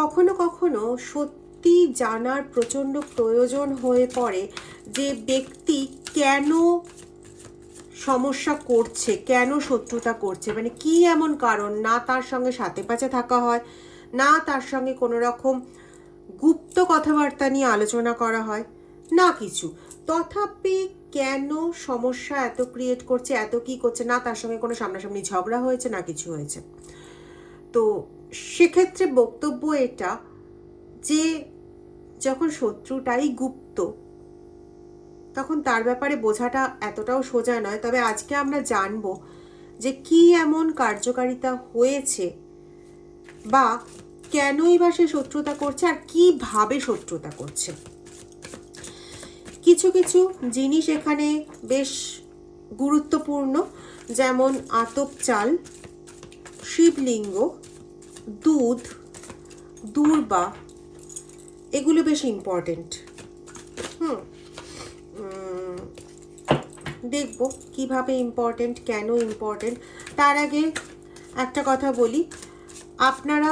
কখনো কখনো সত্যি জানার প্রচণ্ড প্রয়োজন হয়ে পড়ে যে ব্যক্তি কেন সমস্যা করছে, কেন শত্রুতা করছে মানে কি এমন কারণ? না তার সঙ্গে সাথে পাচে থাকা হয়, না তার সঙ্গে কোনো রকম গুপ্ত কথাবার্তা নিয়ে আলোচনা করা হয়, না কিছু। তথাপি কেন সমস্যা এত ক্রিয়েট করছে, এত কি করছে? না তার সঙ্গে কোনো সামনাসামনি ঝগড়া হয়েছে, না কিছু হয়েছে। তো সেক্ষেত্রে বক্তব্য এটা যে যখন শত্রুটাই গুপ্ত, তখন তার ব্যাপারে বোঝাটা এতটাও সোজা নয়। তবে আজকে আমরা জানব যে কি এমন কার্যকারিতা হয়েছে বা কেনই বা সে শত্রুতা করছে আর কীভাবে শত্রুতা করছে। কিছু কিছু জিনিস এখানে বেশ গুরুত্বপূর্ণ, যেমন আতপ চাল, শিবলিঙ্গ দুধ দূর্বা এগুলো বেশ ইম্পর্টেন্ট হুম দেখব কীভাবে ইম্পর্টেন্ট কেন ইম্পর্টেন্ট তার আগে একটা কথা বলি, আপনারা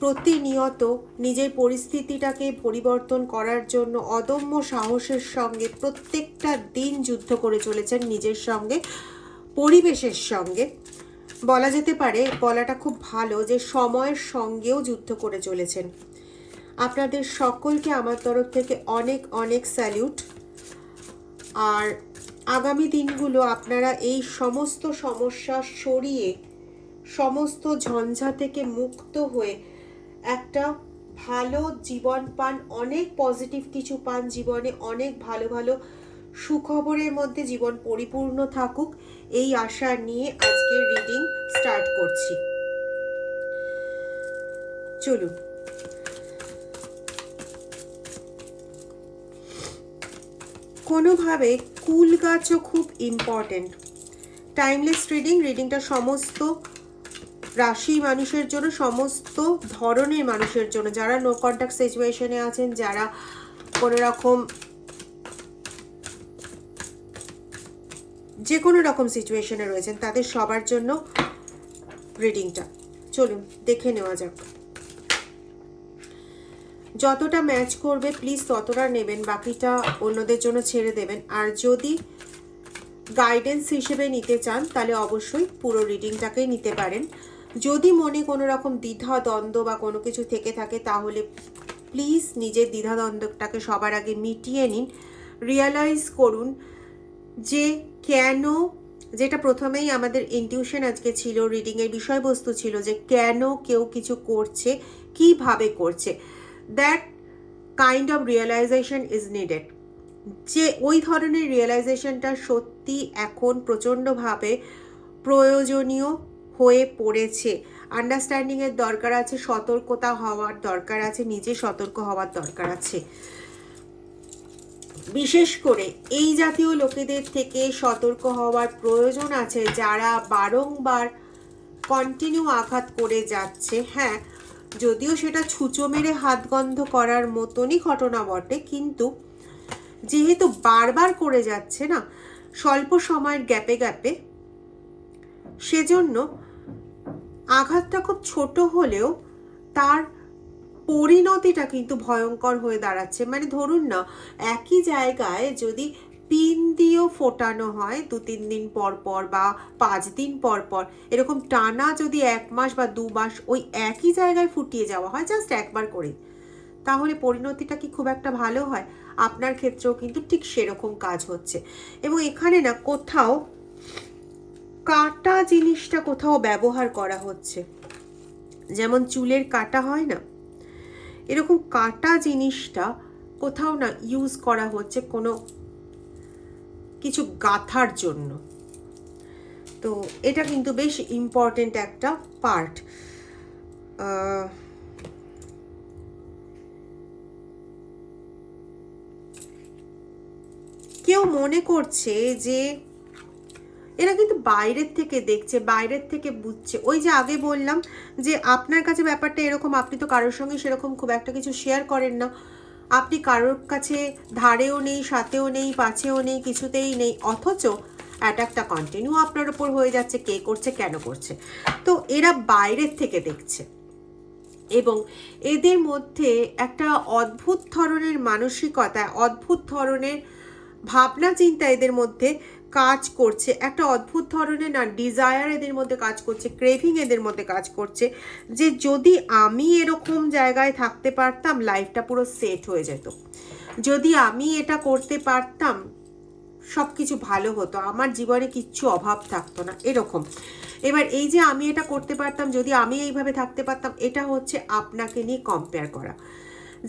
প্রতিনিয়ত নিজের পরিস্থিতিটাকে পরিবর্তন করার জন্য অদম্য সাহসের সঙ্গে প্রত্যেকটা দিন যুদ্ধ করে চলেছেন নিজের সঙ্গে, পরিবেশের সঙ্গে। বলা যেতে পারে, বলাটা খুব ভালো যে সময়ের সঙ্গেও যুদ্ধ করে চলেছেন। আপনাদের সকলকে আমার তরফ থেকে অনেক অনেক স্যালিউট আর আগামী দিনগুলো আপনারা এই সমস্ত সমস্যা সরিয়ে, সমস্ত ঝঞ্ঝা থেকে মুক্ত হয়ে একটা ভালো জীবন পান, অনেক পজিটিভ কিছু পান জীবনে, অনেক ভালো ভালো সুখবরের মধ্যে জীবন পরিপূর্ণ থাকুক, এই আশা নিয়ে আজকের রিডিং স্টার্ট করছি। চলুন। কোনোভাবে কুল গাছও খুব ইম্পর্টেন্ট টাইমলেস রিডিং রিডিংটা সমস্ত রাশি মানুষের জন্য, সমস্ত ধরনের মানুষের জন্য, যারা নো কন্ট্যাক্ট সিচুয়েশনে আছেন, যারা কোনো রকম যে কোনো রকম সিচুয়েশনে রয়েছেন, তাদের সবার জন্য রিডিংটা চলুন, দেখে নেওয়া যাক। যতটা ম্যাচ করবে প্লিজ ততটা নেবেন, বাকিটা অন্যদের জন্য ছেড়ে দেবেন। আর যদি গাইডেন্স হিসেবে নিতে চান, তাহলে অবশ্যই পুরো রিডিংটাকেই নিতে পারেন। যদি মনে কোনো রকম দ্বিধা, দ্বন্দ্ব বা কোনো কিছু থেকে থাকে, তাহলে প্লিজ নিজের দ্বিধা, দ্বন্দ্বটাকে সবার আগে মিটিয়ে নিন। রিয়ালাইজ করুন যে কেন, যেটা প্রথমেই আমাদের ইনটিউশন আজকে ছিল রিডিংয়ের বিষয়বস্তু ছিল যে কেন কেউ কিছু করছে, কীভাবে করছে। That kind of realisation is needed যে ওই ধরনের রিয়েলাইজেশনটা সত্যি এখন প্রচণ্ডভাবে প্রয়োজনীয় হয়ে পড়েছে। আন্ডারস্ট্যান্ডিংয়ের দরকার আছে, সতর্কতা হওয়ার দরকার আছে, নিজে সতর্ক হওয়ার দরকার আছে। বিশেষ করে এই জাতীয় লোকেদের থেকে সতর্ক হওয়ার প্রয়োজন আছে যারা বারংবার কন্টিনিউ আঘাত করে যাচ্ছে। হ্যাঁ যদিও সেটা ছুঁচো মেরে হাত গন্ধ করার মতনই ঘটনা বটে, কিন্তু যেহেতু বারবার করে যাচ্ছে না, স্বল্প সময়ের গ্যাপে গ্যাপে, সেজন্য আঘাতটা খুব ছোট হলেও তার পরিণতিটা কিন্তু ভয়ঙ্কর হয়ে দাঁড়াচ্ছে। মানে ধরুন না, একই জায়গায় যদি পিন দিয়েও ফোটানো হয়, দু তিন দিন পর পর বা পাঁচ দিন পর পর, এরকম টানা যদি এক মাস বা দু মাস ওই একই জায়গায় ফুটিয়ে যাওয়া হয় জাস্ট একবার করে তাহলে পরিণতিটা কি খুব একটা ভালো হয়? আপনার ক্ষেত্রেও কিন্তু ঠিক সেরকম কাজ হচ্ছে। এবং এখানে না, কোথাও কাটা জিনিসটা কোথাও ব্যবহার করা হচ্ছে। যেমন চুলের কাটা হয় না এরকম কাটা জিনিসটা কোথাও না ইউজ করা হচ্ছে কোনো কিছু গাথার জন্য। তো এটা কিন্তু বেশ ইম্পর্টেন্ট একটা পার্ট কেউ মনে করছে যে এরা কিন্তু বাইরের থেকে দেখছে, বাইরের থেকে বুঝছে। ওই যে আগে বললাম যে আপনার কাছে ব্যাপারটা এরকম, আপনি তো কারোর সঙ্গে সেরকম খুব একটা কিছু শেয়ার করেন না। আপনি কারোর কাছে ধারেও নেই, সাথেও নেই, পাছেও নেই, কিছুতেই নেই, অথচ অ্যাটাকটা কন্টিনিউ আপনার উপর হয়ে যাচ্ছে, কে করছে, কেন করছে। তো এরা বাইরের থেকে দেখছে। এবং এদের মধ্যে একটা অদ্ভুত ধরনের মানসিকতা, অদ্ভুত ধরনের ভাবনা চিন্তা এদের মধ্যে কাজ করছে, একটা অদ্ভুত ধরনের না ডিজায়ার এদের মধ্যে কাজ করছে ক্রেভিং এদের মধ্যে কাজ করছে, যে যদি আমি এরকম জায়গায় থাকতে পারতাম লাইফটা পুরো সেট হয়ে যেত। যদি আমি এটা করতে পারতাম সব কিছু ভালো হতো, আমার জীবনে কিচ্ছু অভাব থাকতো না, এরকম। এবার এই যে আমি এটা করতে পারতাম, যদি আমি এইভাবে থাকতে পারতাম, এটা হচ্ছে আপনাকে নিয়ে কম্পেয়ার করা,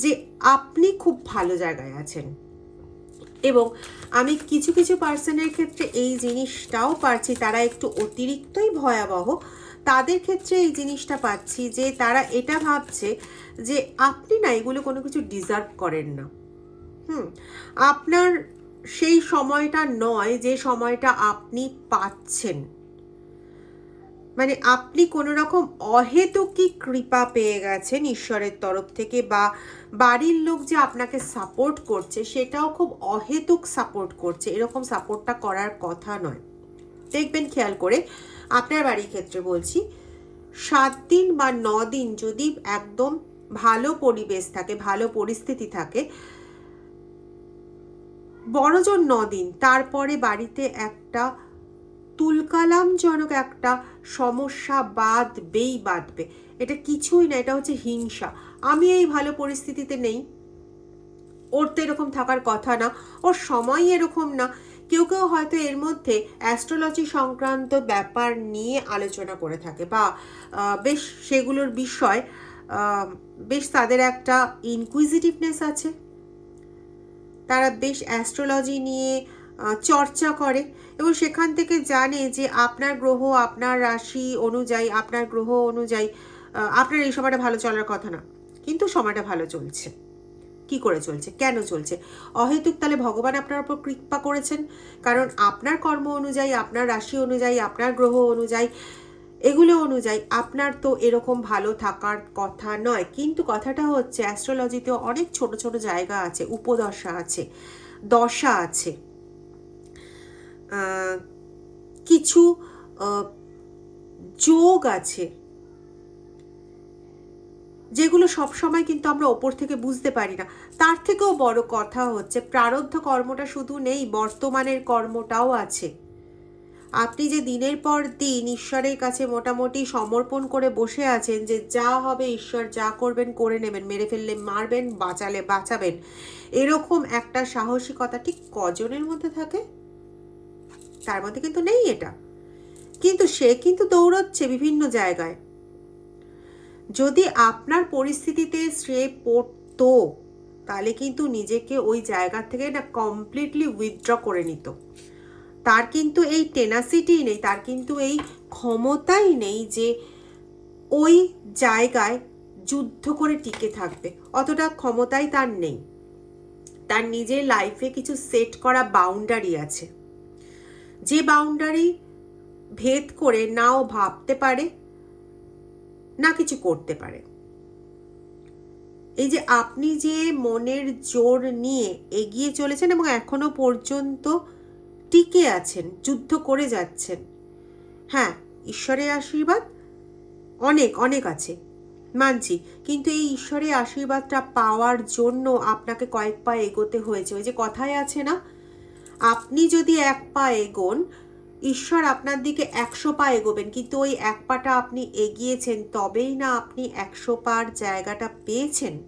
যে আপনি খুব ভালো জায়গায় আছেন। এবং আমি কিছু কিছু পার্সনের ক্ষেত্রে এই জিনিসটাও পারছি, তারা একটু অতিরিক্তই ভয়াবহ। তাদের ক্ষেত্রে এই জিনিসটা পাচ্ছি যে তারা এটা ভাবছে যে আপনি না এগুলো কোনো কিছু ডিজার্ভ করেন না। হুম, আপনার সেই সময়টা নয় যে সময়টা আপনি পাচ্ছেন। মানে আপনি কোনো রকম অহেতুকি কৃপা পেয়ে গেছেন ঈশ্বরের তরফ থেকে বা বাড়ির লোক যে আপনাকে সাপোর্ট করছে, সেটাও খুব অহেতুক সাপোর্ট করছে। এরকম সাপোর্টটা করার কথা নয়। দেখবেন খেয়াল করে, আপনার বাড়ির ক্ষেত্রে বলছি, সাত দিন বা ন দিন যদি একদম ভালো পরিবেশ থাকে, ভালো পরিস্থিতি থাকে, বড়জন ন দিন, তারপরে বাড়িতে একটা তুলকালামজনক একটা সমস্যা বাঁধবেই বাঁধবে। এটা কিছুই না, এটা হচ্ছে হিংসা। আমি এই ভালো পরিস্থিতিতে নেই। ওর তো এরকম থাকার কথা না, ওর সময় এরকম না। কেউ কেউ হয়তো এর মধ্যে অ্যাস্ট্রোলজি সংক্রান্ত ব্যাপার নিয়ে আলোচনা করে থাকে বা বেশ সেগুলোর বিষয় বেশ তাদের একটা ইনকুইজিটিভনেস আছে। তারা বেশ অ্যাস্ট্রোলজি নিয়ে চর্চা করে এবং সেখান থেকে জানে যে আপনার গ্রহ, আপনার রাশি অনুযায়ী, আপনার গ্রহ অনুযায়ী আপনার এই সময়টা ভালো চলার কথা না। কিন্তু সময়টা ভালো চলছে। কি করে চলছে? কেন চলছে? অহেতুক তাহলে ভগবান আপনার উপর কৃপা করেছেন। কারণ আপনার কর্ম অনুযায়ী, আপনার রাশি অনুযায়ী, আপনার গ্রহ অনুযায়ী, এগুলো অনুযায়ী আপনার তো এরকম ভালো থাকার কথা নয়। কিন্তু কথাটা হচ্ছে অ্যাস্ট্রোলজিতে অনেক ছোট ছোট জায়গা আছে, উপদশা আছে, দশা আছে। কিছু যোগ আছে যেগুলো সব সময় কিন্তু আমরা ওপর থেকে বুঝতে পারি না। তার থেকেও বড় কথা হচ্ছে, প্রারব্ধ কর্মটা শুধু নেই, বর্তমানের কর্মটাও আছে। আপনি যে দিনের পর দিন ঈশ্বরের কাছে মোটামুটি সমর্পণ করে বসে আছেন যে যা হবে ঈশ্বর যা করবেন, করে নেবেন, মেরে ফেললে মারবেন, বাঁচালে বাঁচাবেন, এরকম একটা সাহসিকতা ঠিক কজনের মধ্যে থাকে? তার মধ্যে কিন্তু নেই এটা। কিন্তু সে কিন্তু দৌড়চ্ছে বিভিন্ন জায়গায়। যদি আপনার পরিস্থিতিতে সে পড়তো, তাহলে কিন্তু নিজেকে ওই জায়গা থেকে না কমপ্লিটলি উইথড্র করে নিত। তার কিন্তু এই টেনাসিটি নেই, তার কিন্তু এই ক্ষমতাই নেই যে ওই জায়গায় যুদ্ধ করে টিকে থাকবে। অতটা ক্ষমতাই তার নেই। তার নিজের লাইফে কিছু সেট করা বাউন্ডারি আছে। যে বাউন্ডারি ভেদ করে নাও ভাবতে পারে, না কিছু করতে পারে। এই যে আপনি যে মনের জোর নিয়ে এগিয়ে চলেছেন এবং এখনও পর্যন্ত টিকে আছেন, যুদ্ধ করে যাচ্ছেন হ্যাঁ ঈশ্বরের আশীর্বাদ অনেক অনেক আছে, মানছি। কিন্তু এই ঈশ্বরের আশীর্বাদটা পাওয়ার জন্য আপনাকে কয়েক পা এগোতে হয়েছে। ওই যে কথায় আছে না আপনি যদি এক পা এগোন, ঈশ্বর আপনার দিকে একশো পা এগোবেন। কিন্তু ওই এক পাটা আপনি এগিয়েছেন, তবেই না আপনি একশো পার জায়গাটা পেয়েছেন।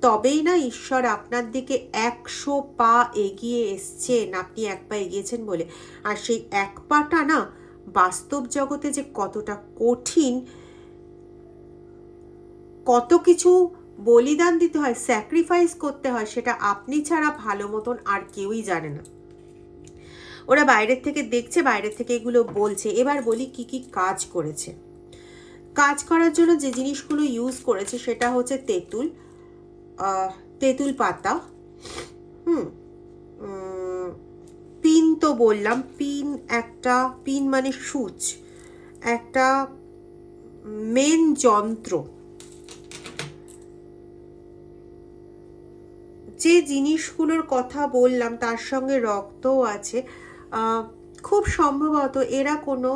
তবেই না ঈশ্বর আপনার দিকে একশো পা এগিয়ে এসছেন, আপনি এক পা এগিয়েছেন বলে। আর সেই এক পাটা না বাস্তব জগতে যে কতটা কঠিন, কত কিছু বলিদান দিতে হয় স্যাক্রিফাইস করতে হয়, সেটা আপনি ছাড়া ভালো মতন আর কেউই জানে না। ওরা বাইরের থেকে দেখছে, বাইরের থেকে এগুলো বলছে। এবার বলি কি কি কাজ করেছে। কাজ করার জন্য যে জিনিসগুলো ইউজ করেছে, সেটা হচ্ছে তেঁতুল তেঁতুল পাতা। হুম পিন তো বললাম, পিন একটা, পিন মানে সূচ, একটা মেন যন্ত্র। যে জিনিসগুলোর কথা বললাম, তার সঙ্গে রক্তও আছে। খুব সম্ভবত এরা কোনো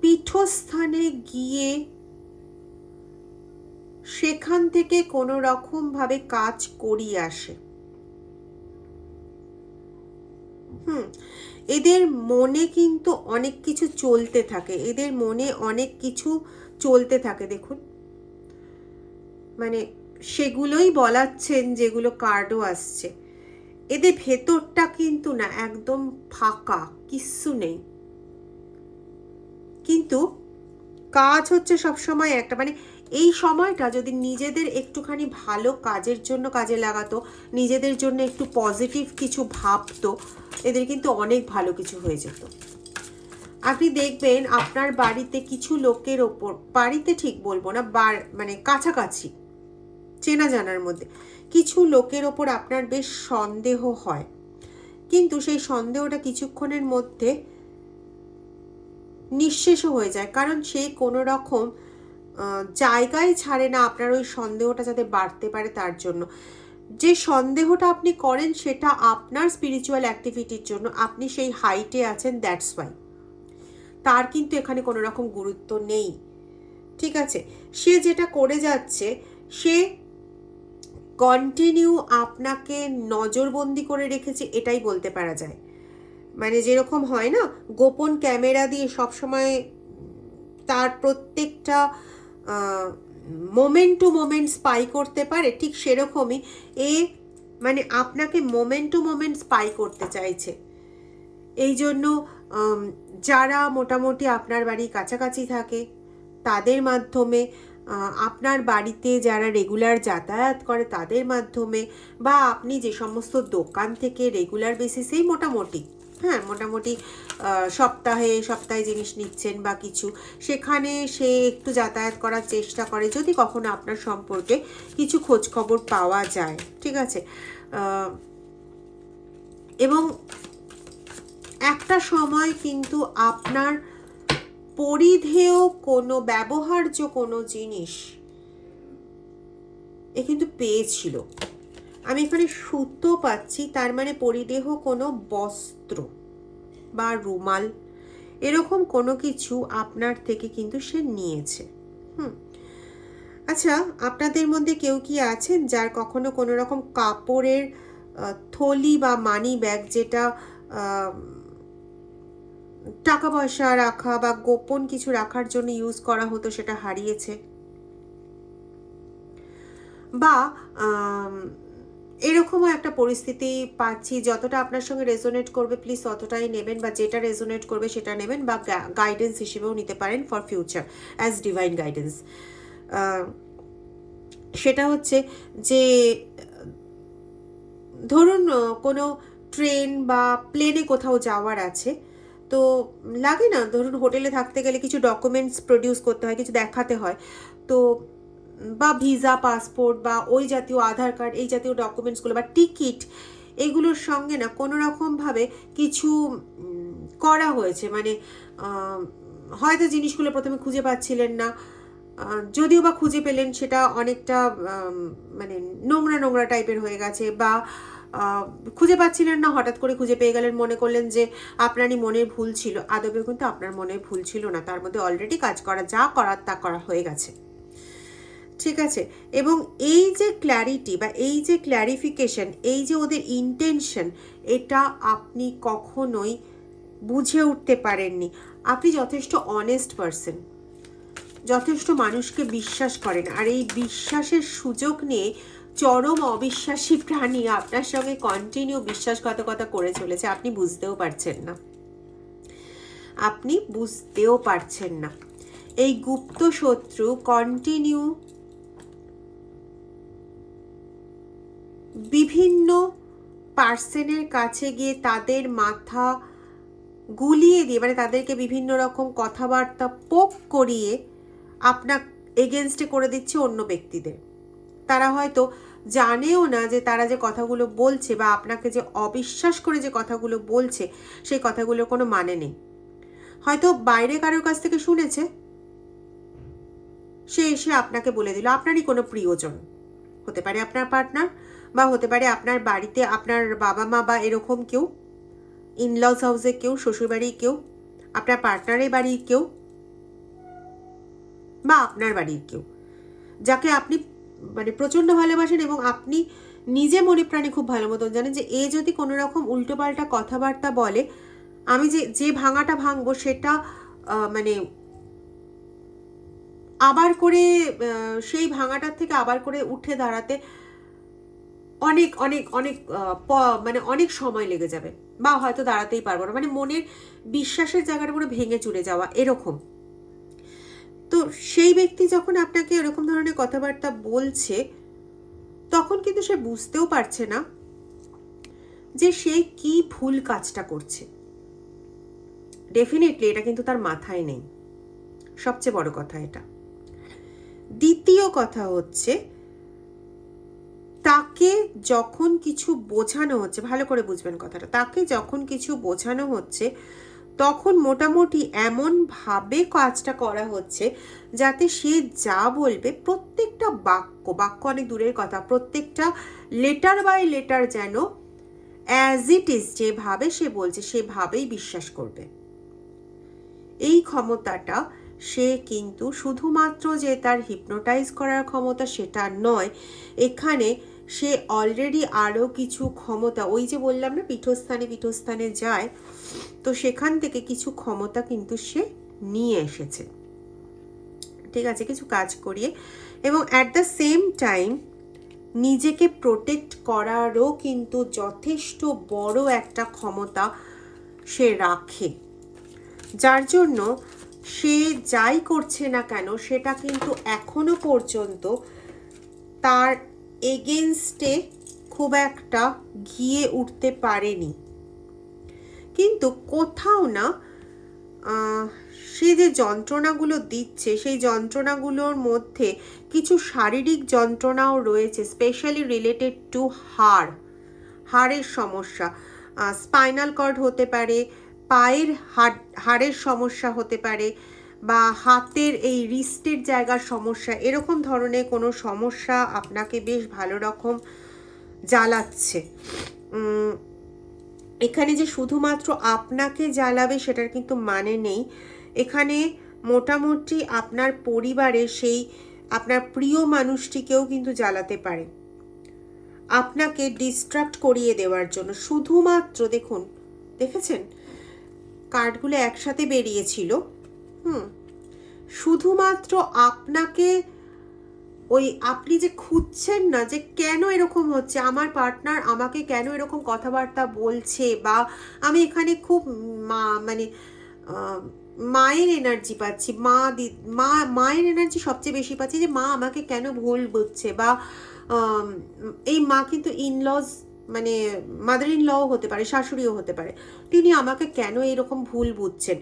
পীঠস্থানে গিয়ে সেখান থেকে কোনো রকমভাবে কাজ করিয়ে আসে। হুম, এদের মনে কিন্তু অনেক কিছু চলতে থাকে। এদের মনে অনেক কিছু চলতে থাকে, দেখুন। মানে সেগুলোই বলাচ্ছেন যেগুলো কার্ডও আসছে। এদের ভেতরটা কিন্তু না, একদম ফাঁকা, কিচ্ছু নেই। কিন্তু কাজ হচ্ছে সবসময় একটা মানে এই সময়টা যদি নিজেদের একটুখানি ভালো কাজের জন্য কাজে লাগাতো, নিজেদের জন্য একটু পজিটিভ কিছু ভাবতো, এদের কিন্তু অনেক ভালো কিছু হয়ে যেত। আপনি দেখবেন আপনার বাড়িতে কিছু লোকের ওপর, বাড়িতে ঠিক বলব না, বার মানে কাছাকাছি চেনা জানার মধ্যে। কিছু লোকের ওপর আপনার বেশ সন্দেহ হয়। কিন্তু সেই সন্দেহটা কিছুক্ষণের মধ্যে নিঃশেষও হয়ে যায়। কারণ সে কোনো রকম জায়গায় ছাড়ে না আপনার ওই সন্দেহটা যাতে বাড়তে পারে তার জন্য। যে সন্দেহটা আপনি করেন সেটা আপনার স্পিরিচুয়াল অ্যাক্টিভিটির জন্য। আপনি সেই হাইটে আছেন দ্যাটস ওয়াই তার কিন্তু এখানে কোনো রকম গুরুত্ব নেই। ঠিক আছে? সে যেটা করে যাচ্ছে, সে কন্টিনিউ আপনাকে নজরবন্দি করে রেখেছে, এটাই বলতে পারা যায়। মানে যেরকম হয় না, গোপন ক্যামেরা দিয়ে সবসময় তার প্রত্যেকটা মোমেন্ট টু মোমেন্ট স্পাই করতে পারে, ঠিক সেরকমই এ মানে আপনাকে মোমেন্ট টু মোমেন্ট স্পাই করতে চাইছে। এই জন্য যারা মোটামুটি আপনার বাড়ির কাছাকাছি থাকে, তাদের মাধ্যমে আপনার বাড়িতে যারা রেগুলার যাতায়াত করে তাদের মাধ্যমে বা আপনি যে সমস্ত দোকান থেকে রেগুলার বেসিসেই মোটামুটি হ্যাঁ মোটামুটি সপ্তাহে সপ্তাহে জিনিস নিচ্ছেন বা কিছু, সেখানে সে একটু যাতায়াত করার চেষ্টা করে যদি কখনো আপনার সম্পর্কে কিছু খোঁজ খবর পাওয়া যায়, ঠিক আছে? এবং একটা সময় কিন্তু আপনার পরিধেয় কোনো ব্যবহার্য কোনো জিনিস এ কিন্তু পেয়েছিল। আমি এখানে সুতো পাচ্ছি, তার মানে পরিদেহ কোনো বস্ত্র বা রুমাল এরকম কোনো কিছু আপনার থেকে কিন্তু সে নিয়েছে। হুম। আচ্ছা আপনাদের মধ্যে কেউ কি আছেন যার কখনো কোনো রকম কাপড়ের থলি বা মানি ব্যাগ যেটা টাকা পয়সা রাখা বা গোপন কিছু রাখার জন্য ইউজ করা হতো, সেটা হারিয়েছে। বা এরকমও একটা পরিস্থিতি পাচ্ছি, যতটা আপনার সঙ্গে রেজোনেট করবে প্লিজ ততটাই নেবেন বা যেটা রেজোনেট করবে সেটা নেবেন বা গাইডেন্স হিসেবেও নিতে পারেন for future as divine guidance সেটা হচ্ছে যে, ধরুন, কোনো ট্রেন বা প্লেনে কোথাও যাওয়ার আছে তো লাগে না? ধরুন হোটেলে থাকতে গেলে কিছু ডকুমেন্টস প্রডিউস করতে হয়, কিছু দেখাতে হয়। তো বা ভিসা পাসপোর্ট বা ওই জাতীয় আধার কার্ড এই জাতীয় ডকুমেন্টসগুলো বা টিকিট এগুলোর সঙ্গে না কোনো রকমভাবে কিছু করা হয়েছে। মানে হয়তো জিনিসগুলো প্রথমে খুঁজে পাচ্ছিলেন না। যদিও বা খুঁজে পেলেন, সেটা অনেকটা মানে নোংরা নোংরা টাইপের হয়ে গেছে বা খুঁজে পাচ্ছিলেন না, হঠাৎ করে খুঁজে পেয়ে গেলেন, মনে করলেন যে আপনারই মনের ভুল ছিল। আদবে কিন্তু আপনার মনে ভুল ছিল না, তার মধ্যে অলরেডি কাজ করা, যা করার তা করা হয়ে গেছে। ঠিক আছে? এবং এই যে ক্ল্যারিটি বা এই যে ক্ল্যারিফিকেশন এই যে ওদের ইন্টেনশন এটা আপনি কখনোই বুঝে উঠতে পারেননি। আপনি যথেষ্ট অনেস্ট পারসন যথেষ্ট মানুষকে বিশ্বাস করেন। আর এই বিশ্বাসের সুযোগ নিয়ে চরম অবিশ্বাসী প্রাণী আপনার সঙ্গে কন্টিনিউ বিশ্বাসঘাতকতা করে চলেছে, আপনি বুঝতেও পারছেন না। আপনি বুঝতেও পারছেন না। এই গুপ্ত শত্রু কন্টিনিউ বিভিন্ন পার্সনের কাছে গিয়ে তাদের মাথা গুলিয়ে দিয়ে মানে তাদেরকে বিভিন্ন রকম কথাবার্তা পোক করিয়ে আপনার এগেনস্টে করে দিচ্ছে অন্য ব্যক্তিদের। তারা হয়তো জানেও না যে তারা যে কথাগুলো বলছে বা আপনাকে যে অবিশ্বাস করে যে কথাগুলো বলছে, সেই কথাগুলোর কোনো মানে নেই। হয়তো বাইরে কারোর কাছ থেকে শুনেছে, সে এসে আপনাকে বলে দিল, আপনারই কোনো প্রিয়জন। হতে পারে আপনার পার্টনার বা হতে পারে আপনার বাড়িতে আপনার বাবা মা বা এরকম কেউ ইনলস হাউসে কেউ শ্বশুরবাড়ির কেউ, আপনার পার্টনারের বাড়ির কেউ বা আপনার বাড়ির কেউ, যাকে আপনি মানে প্রচণ্ড ভালোবাসেন এবং আপনি নিজে মনে প্রাণে খুব ভালো মতন জানেন যে এ যদি কোনো রকম উল্টোপাল্টা কথাবার্তা বলে, আমি যে যে ভাঙাটা ভাঙবো সেটা মানে আবার করে সেই ভাঙাটার থেকে আবার করে উঠে দাঁড়াতে অনেক অনেক অনেক মানে অনেক সময় লেগে যাবে। বা হয়তো দাঁড়াতেই পারব না। মানে মনের বিশ্বাসের জায়গাটা পুরো ভেঙে চুরে যাওয়া, এরকম। তো সেই ব্যক্তি যখন আপনাকে এরকম ধরনের কথাবার্তা বলছে, তখন কিন্তু সে বুঝতেও পারছে না যে সে কি ভুল কাজটা করছে। ডেফিনেটলি এটা কিন্তু তার মাথায় নেই। সবচেয়ে বড় কথা এটা। দ্বিতীয় কথা হচ্ছে, তাকে যখন কিছু বোঝানো হচ্ছে, ভালো করে বুঝবেন কথাটা, তাকে যখন কিছু বোঝানো হচ্ছে তখন মোটামুটি এমনভাবে কাজটা করা হচ্ছে যাতে সে যা বলবে প্রত্যেকটা বাক্য বাক্য অনেক দূরের কথা, প্রত্যেকটা লেটার বাই লেটার যেন অ্যাজ ইট ইজ যেভাবে সে বলছে, সেভাবেই বিশ্বাস করবে। এই ক্ষমতাটা সে কিন্তু শুধুমাত্র যে তার হিপনোটাইজ করার ক্ষমতা সেটা নয়, এখানে সে অলরেডি আরও কিছু ক্ষমতা, ওই যে বললাম না, পীঠস্থানে পীঠস্থানে যায় তো সেখান থেকে কিছু ক্ষমতা কিন্তু সে নিয়ে এসেছে। ঠিক আছে, কিছু কাজ করিয়ে এবং অ্যাট দ্য সেম টাইম নিজেকে প্রোটেক্ট করারও কিন্তু যথেষ্ট বড় একটা ক্ষমতা সে রাখে। যার জন্য সে যাই করছে না কেন, সেটা কিন্তু এখনও পর্যন্ত তার এগেনস্টে খুব একটা গিয়ে উঠতে পারেনি। কিন্তু কোথাও না সে যে যন্ত্রণাগুলো দিচ্ছে, সেই যন্ত্রণাগুলোর মধ্যে কিছু শারীরিক যন্ত্রণাও রয়েছে স্পেশালি রিলেটেড টু হাড়, হাড়ের সমস্যা স্পাইনাল কর্ড হতে পারে, পায়ের হাড়, হাড়ের সমস্যা হতে পারে, বা হাতের এই রিস্টের জায়গার সমস্যা, এরকম ধরনের কোনো সমস্যা আপনাকে বেশ ভালো রকম জ্বালাচ্ছে। এখানে যে শুধুমাত্র আপনাকে জ্বালাবে সেটার কিন্তু মানে নেই। এখানে মোটামুটি আপনার পরিবারের সেই আপনার প্রিয় মানুষটিকেও কিন্তু জ্বালাতে পারে। আপনাকে ডিস্ট্রাক্ট করিয়ে দেওয়ার জন্য। শুধুমাত্র দেখুন, দেখেছেন? কার্ডগুলো একসাথে বেরিয়েছিল। হুম। শুধুমাত্র আপনাকে ওই আপনি যে খুঁজছেন না যে কেন এরকম হচ্ছে, আমার পার্টনার আমাকে কেন এরকম কথাবার্তা বলছে বা আমি এখানে খুব মা মানে মায়ের এনার্জি পাচ্ছি, মা দি- মা, মায়ের এনার্জি সবচেয়ে বেশি পাচ্ছি যে মা আমাকে কেন ভুল বুঝছে বা এই মা কিন্তু ইনলজ মানে মাদার ইন লও হতে পারে, শাশুড়িও হতে পারে, তিনি আমাকে কেন এরকম ভুল বুঝছেন?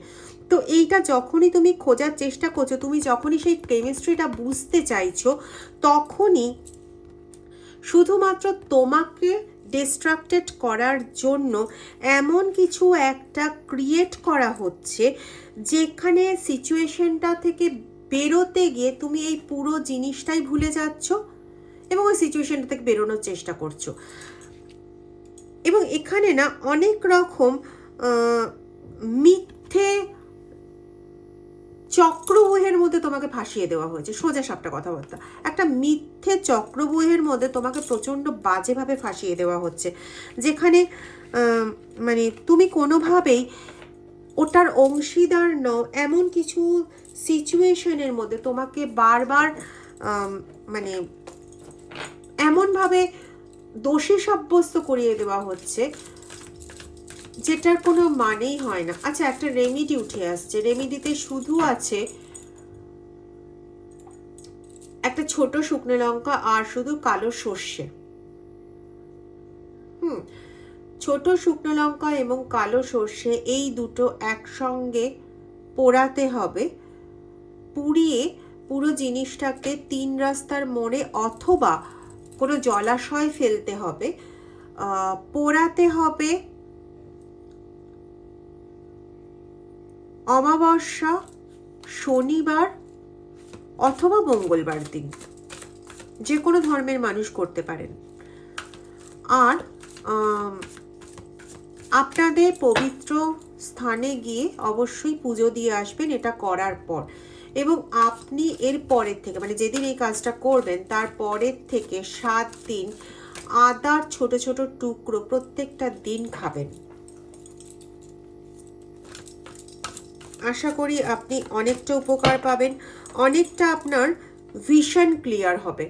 তো এইটা যখনই তুমি খোঁজার চেষ্টা করছ, তুমি যখনই সেই কেমিস্ট্রিটা বুঝতে চাইছো, তখনই শুধুমাত্র তোমাকে ডিস্ট্রাক্টেড করার জন্য এমন কিছু একটা ক্রিয়েট করা হচ্ছে, যেখানে সিচুয়েশনটা থেকে বেরোতে গিয়ে তুমি এই পুরো জিনিসটাই ভুলে যাচ্ছ এবং ওই সিচুয়েশনটা থেকে বেরোনোর চেষ্টা করছ। এবং এখানে না অনেক রকম মিথ্যে চক্রব্যূহের মধ্যে তোমাকে ফাঁসিয়ে দেওয়া হয়েছে। সোজা সাপটা কথাবার্তা। একটা মিথ্যে চক্রব্যূহের মধ্যে তোমাকে প্রচণ্ড বাজেভাবে ফাঁসিয়ে দেওয়া হচ্ছে। যেখানে মানে তুমি কোনোভাবেই ওটার অংশীদার নও, এমন কিছু সিচুয়েশনের মধ্যে তোমাকে বারবার মানে এমনভাবে দোষী সাব্যস্ত করিয়ে দেওয়া হচ্ছে যেটার কোনো মানেই হয় না। আচ্ছা একটা রেমিডি উঠে আসছে। রেমিডিতে শুধু আছে একটা ছোট শুকনো লঙ্কা আর শুধু কালো সর্ষে। হুম, ছোট শুকনো লঙ্কা এবং কালো সর্ষে এই দুটো একসঙ্গে পোড়াতে হবে, পুড়িয়ে পুরো জিনিসটাকে তিন রাস্তার মোড়ে অথবা কোনো জলাশয় ফেলতে হবে। পোড়াতে হবে অমাবস্যা, শনিবার অথবা মঙ্গলবার দিন। যে কোনো ধর্মের মানুষ করতে পারেন। আর আপনাদের পবিত্র স্থানে গিয়ে অবশ্যই পুজো দিয়ে আসবেন, এটা করার পর। এবং আপনি এর পরের থেকে মানে যেদিন এই কাজটা করবেন, তার পরের থেকে সাত দিন আদার ছোট ছোট টুকরো প্রত্যেকটা দিন খাবেন। আশা করি আপনি অনেকটা উপকার পাবেন, অনেকটা আপনার ভিশন ক্লিয়ার হবে।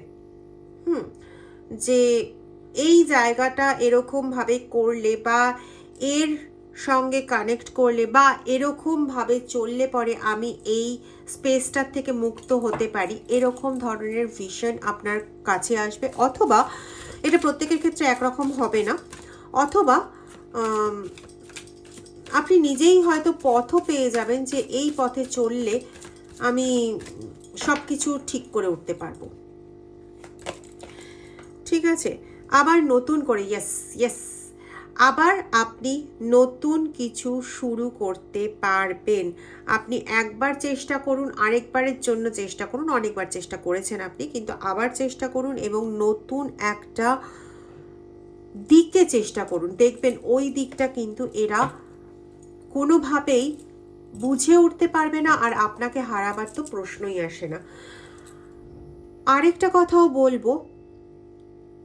হুম, যে এই জায়গাটা এরকমভাবে করলে বা এর সঙ্গে কানেক্ট করলে বা এরকমভাবে চললে পরে আমি এই স্পেসটার থেকে মুক্ত হতে পারি, এরকম ধরনের ভিশন আপনার কাছে আসবে। অথবা এটা প্রত্যেকের ক্ষেত্রে একরকম হবে না, অথবা আপনি নিজেই হয়তো পথও পেয়ে যাবেন যে এই পথে চললে আমি সব কিছু ঠিক করে উঠতে পারব। ঠিক আছে? আবার নতুন করে ইয়েস ইয়েস আবার আপনি নতুন কিছু শুরু করতে পারবেন। আপনি একবার চেষ্টা করুন, আরেকবারের জন্য চেষ্টা করুন, অনেকবার চেষ্টা করেছেন আপনি, কিন্তু আবার চেষ্টা করুন এবং নতুন একটা দিকে চেষ্টা করুন। দেখবেন ওই দিকটা কিন্তু এরা কোনোভাবেই বুঝে উঠতে পারবে না আর আপনাকে হারাবার তো প্রশ্নই আসে না। আরেকটা কথাও বলব,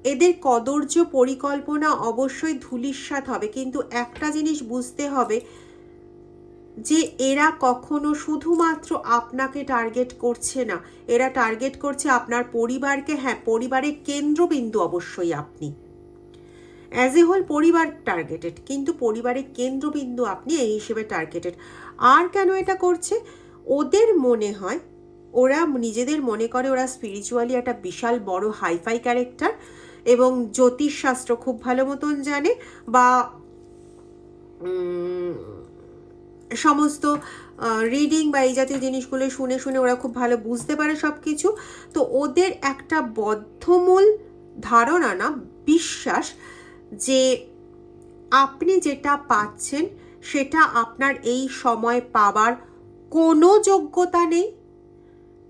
এদের কদর্য পরিকল্পনা অবশ্যই ধূলিস্বাদ হবে, কিন্তু একটা জিনিস বুঝতে হবে যে এরা কখনো শুধুমাত্র আপনাকে টার্গেট করছে না, এরা টার্গেট করছে আপনার পরিবারকে হ্যাঁ পরিবারের কেন্দ্রবিন্দু অবশ্যই আপনি। অ্যাজ এ হোল পরিবার টার্গেটেড কিন্তু পরিবারের কেন্দ্রবিন্দু আপনি এই হিসেবে টার্গেটেড আর কেন এটা করছে? ওদের মনে হয়, ওরা নিজেদের মনে করে ওরা স্পিরিচুয়ালি একটা বিশাল বড় হাইফাই ক্যারেক্টার এবং জ্যোতিষশাস্ত্র খুব ভালো মতন জানে, বা সমস্ত রিডিং বা এই জাতীয় জিনিসগুলো শুনে শুনে ওরা খুব ভালো বুঝতে পারে সব কিছু তো ওদের একটা বদ্ধমূল ধারণা না, বিশ্বাস যে আপনি যেটা পাচ্ছেন, সেটা আপনার এই সময় পাবার কোনো যোগ্যতা নেই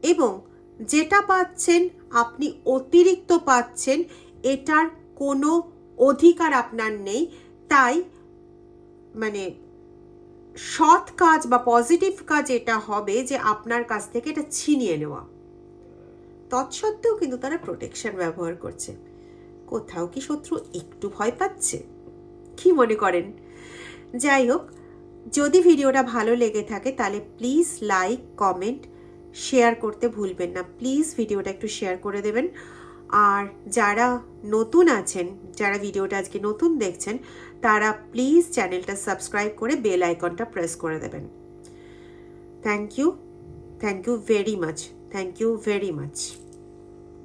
এবং যেটা পাচ্ছেন, আপনি অতিরিক্ত পাচ্ছেন, এটার কোনো অধিকার আপনার নেই। তাই মানে সৎ কাজ বা পজিটিভ কাজ এটা হবে যে আপনার কাছ থেকে এটা ছিনিয়ে নেওয়া। তৎসত্ত্বেও কিন্তু তারা প্রোটেকশন ব্যবহার করছে। কোথাও কি শত্রু একটু ভয় পাচ্ছে? কি মনে করেন? যাই হোক, যদি ভিডিওটা ভালো লেগে থাকে তাহলে প্লিজ লাইক কমেন্ট শেয়ার করতে ভুলবেন না। প্লিজ ভিডিওটা একটু শেয়ার করে দেবেন। আর যারা নতুন আছেন, যারা ভিডিওটা আজকে নতুন দেখছেন, তারা প্লিজ চ্যানেলটা সাবস্ক্রাইব করে বেল আইকনটা প্রেস করে দেবেন। Thank you thank you very much thank you very much